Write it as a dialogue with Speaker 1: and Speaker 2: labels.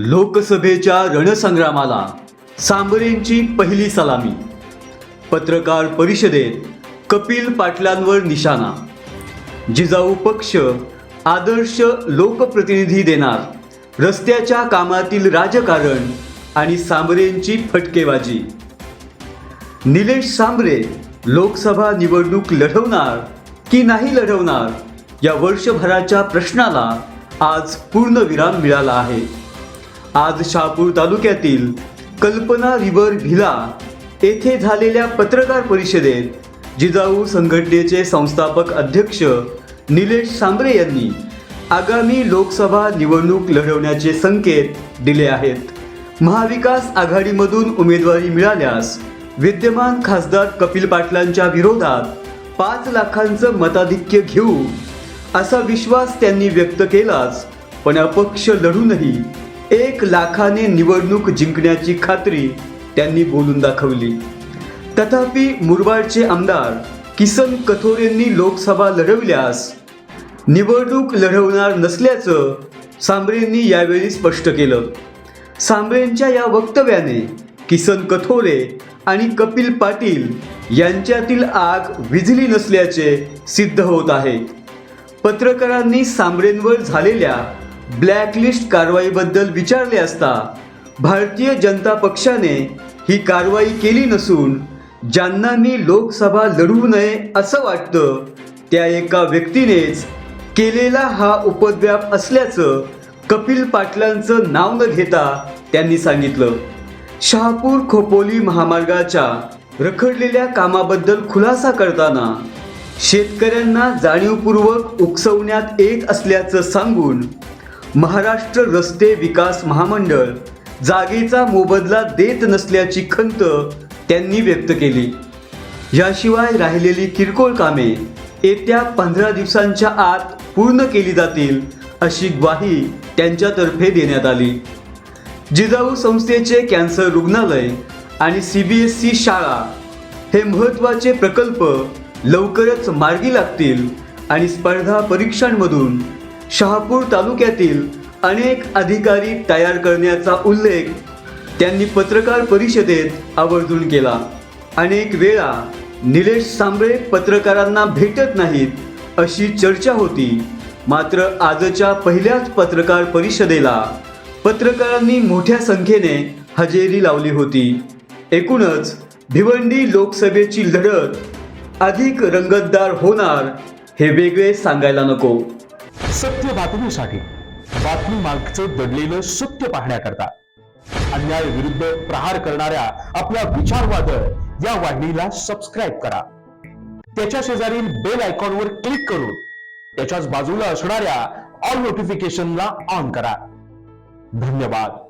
Speaker 1: लोकसभेच्या रणसंग्रामाला सांबरेंची पहिली सलामी. पत्रकार परिषदेत कपिल पाटलांवर निशाणा. जिजाऊ पक्ष आदर्श लोकप्रतिनिधी देणार. रस्त्याच्या कामातील राजकारण आणि सांबरेंची फटकेबाजी. निलेश सांबरे लोकसभा निवडणूक लढवणार की नाही लढवणार या वर्षभराच्या प्रश्नाला आज पूर्णविराम मिळाला आहे. आज शहापूर तालुक्यातील कल्पना रिव्हर भिला येथे झालेल्या पत्रकार परिषदेत जिजाऊ संघटनेचे संस्थापक अध्यक्ष निलेश सांबरे यांनी आगामी लोकसभा निवडणूक लढवण्याचे संकेत दिले आहेत. महाविकास आघाडीमधून उमेदवारी मिळाल्यास विद्यमान खासदार कपिल पाटलांच्या विरोधात पाच लाखांचं मताधिक्य घेऊ असा विश्वास त्यांनी व्यक्त केलाच पण अपक्ष लढूनही एक लाखाने निवडणूक जिंकण्याची खात्री त्यांनी बोलून दाखवली. तथापि मुरबाडचे आमदार किसन कथोरेंनी लोकसभा लढवल्यास निवडणूक लढवणार नसल्याचं सांबरेंनी यावेळी स्पष्ट केलं. सांबरेंच्या या वक्तव्याने किसन कथोरे आणि कपिल पाटील यांच्यातील आग विझली नसल्याचे सिद्ध होत आहे. पत्रकारांनी सांबरेंवर झालेल्या ब्लॅकलिस्ट कारवाईबद्दल विचारले असता भारतीय जनता पक्षाने ही कारवाई केली नसून ज्यांना मी लोकसभा लढवू नये असं वाटतं त्या एका व्यक्तीनेच केलेला हा उपद्व्याप असल्याचं कपिल पाटलांचं नाव न घेता त्यांनी सांगितलं. शहापूर खोपोली महामार्गाच्या रखडलेल्या कामाबद्दल खुलासा करताना शेतकऱ्यांना जाणीवपूर्वक उकसवण्यात येत असल्याचं सांगून महाराष्ट्र रस्ते विकास महामंडळ जागेचा मोबदला देत नसल्याची खंत त्यांनी व्यक्त केली. याशिवाय राहिलेली किरकोळ कामे येत्या पंधरा दिवसांच्या आत पूर्ण केली जातील अशी ग्वाही त्यांच्यातर्फे देण्यात आली. जिजाऊ संस्थेचे कॅन्सर रुग्णालय आणि सी बी एस सी शाळा हे महत्त्वाचे प्रकल्प लवकरच मार्गी लागतील आणि स्पर्धा परीक्षांमधून शहापूर तालुक्यातील अनेक अधिकारी तयार करण्याचा उल्लेख त्यांनी पत्रकार परिषदेत आवर्जून केला. अनेक वेळा निलेश सांबळे पत्रकारांना भेटत नाहीत अशी चर्चा होती. मात्र आजच्या पहिल्याच पत्रकार परिषदेला पत्रकारांनी मोठ्या संख्येने हजेरी लावली होती. एकूणच भिवंडी लोकसभेची लढत अधिक रंगतदार होणार हे वेगळे सांगायला नको.
Speaker 2: सत्य बातमीसाठी बातमी मागचं दडलेलं सत्य पाहण्याकरता अन्याय विरुद्ध प्रहार करणाऱ्या आपल्या विचारवादळ या वाहिनीला सबस्क्राईब करा. त्याच्या शेजारील बेल आयकॉनवर क्लिक करून त्याच्याच बाजूला असणाऱ्या ऑल नोटिफिकेशनला ऑन करा. धन्यवाद.